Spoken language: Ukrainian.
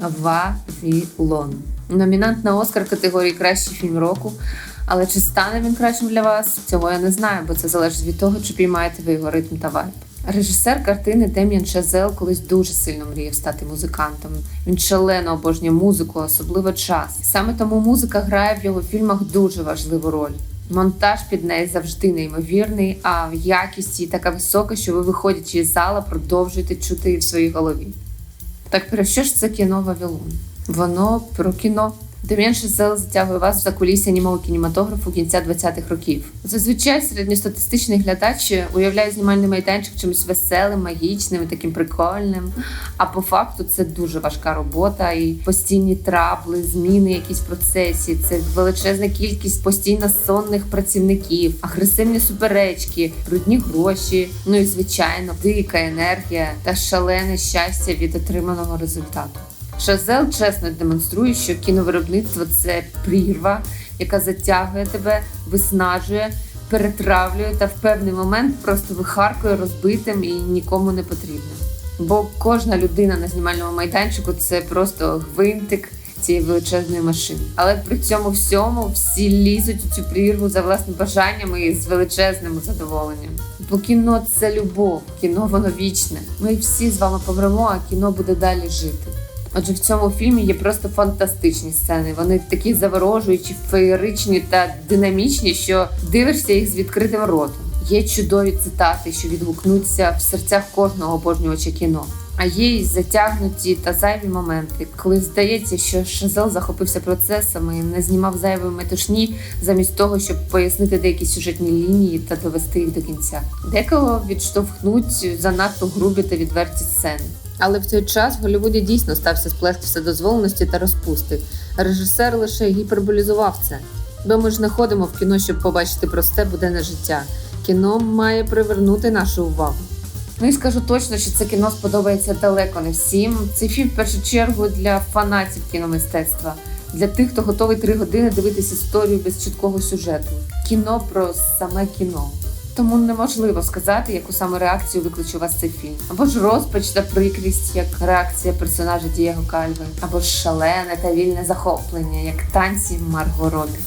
Вавілон. Номінант на Оскар категорії Кращий фільм року. Але чи стане він кращим для вас? Цього я не знаю, бо це залежить від того, чи піймаєте ви його ритм та вайб. Режисер картини Дем'ян Шазел колись дуже сильно мріяв стати музикантом. Він шалено обожнює музику, особливо час. Саме тому музика грає в його фільмах дуже важливу роль. Монтаж під неї завжди неймовірний, а якість її така висока, що ви, виходячи із зала, продовжуєте чути її в своїй голові. Так про що ж це кіно Вавилон? Воно про кіно. Дем'ян Шазел затягує вас за кулісся німого кінематографу кінця 20-х років. Зазвичай середньостатистичний глядач уявляє знімальний майданчик чимось веселим, магічним, і таким прикольним. А по факту це дуже важка робота і постійні трабли, зміни, якісь процесі. Це величезна кількість постійно сонних працівників, агресивні суперечки, брудні гроші. Ну і звичайно, дика енергія та шалене щастя від отриманого результату. Шазел чесно демонструє, що кіновиробництво це прірва, яка затягує тебе, виснажує, перетравлює та в певний момент просто вихаркує розбитим і нікому не потрібним. Бо кожна людина на знімальному майданчику це просто гвинтик цієї величезної машини. Але при цьому всьому всі лізуть у цю прірву за власним бажанням і з величезним задоволенням. Бо кіно це любов, кіно воно вічне. Ми всі з вами помремо, а кіно буде далі жити. Отже, в цьому фільмі є просто фантастичні сцени. Вони такі заворожуючі, феєричні та динамічні, що дивишся їх з відкритим ротом. Є чудові цитати, що відгукнуться в серцях кожного обожнювача кіно. А є й затягнуті та зайві моменти, коли здається, що Шазел захопився процесами і не знімав зайвої метушні, замість того, щоб пояснити деякі сюжетні лінії та довести їх до кінця. Декого відштовхнуть занадто грубі та відверті сцени. Але в той час в Голлівуді дійсно стався сплеск вседозволеності та розпусти. Режисер лише гіперболізував це. Бо ми ж не ходимо в кіно, щоб побачити просте буденне життя. Кіно має привернути нашу увагу. Ну і скажу точно, що це кіно сподобається далеко не всім. Цей фільм в першу чергу для фанатів кіномистецтва, для тих, хто готовий три години дивитися історію без чіткого сюжету. Кіно про саме кіно. Тому неможливо сказати, яку саме реакцію викличе у вас цей фільм. Або ж розпач та прикрість, як реакція персонажа Дієго Кальви, або ж шалене та вільне захоплення, як танці Марго Робі.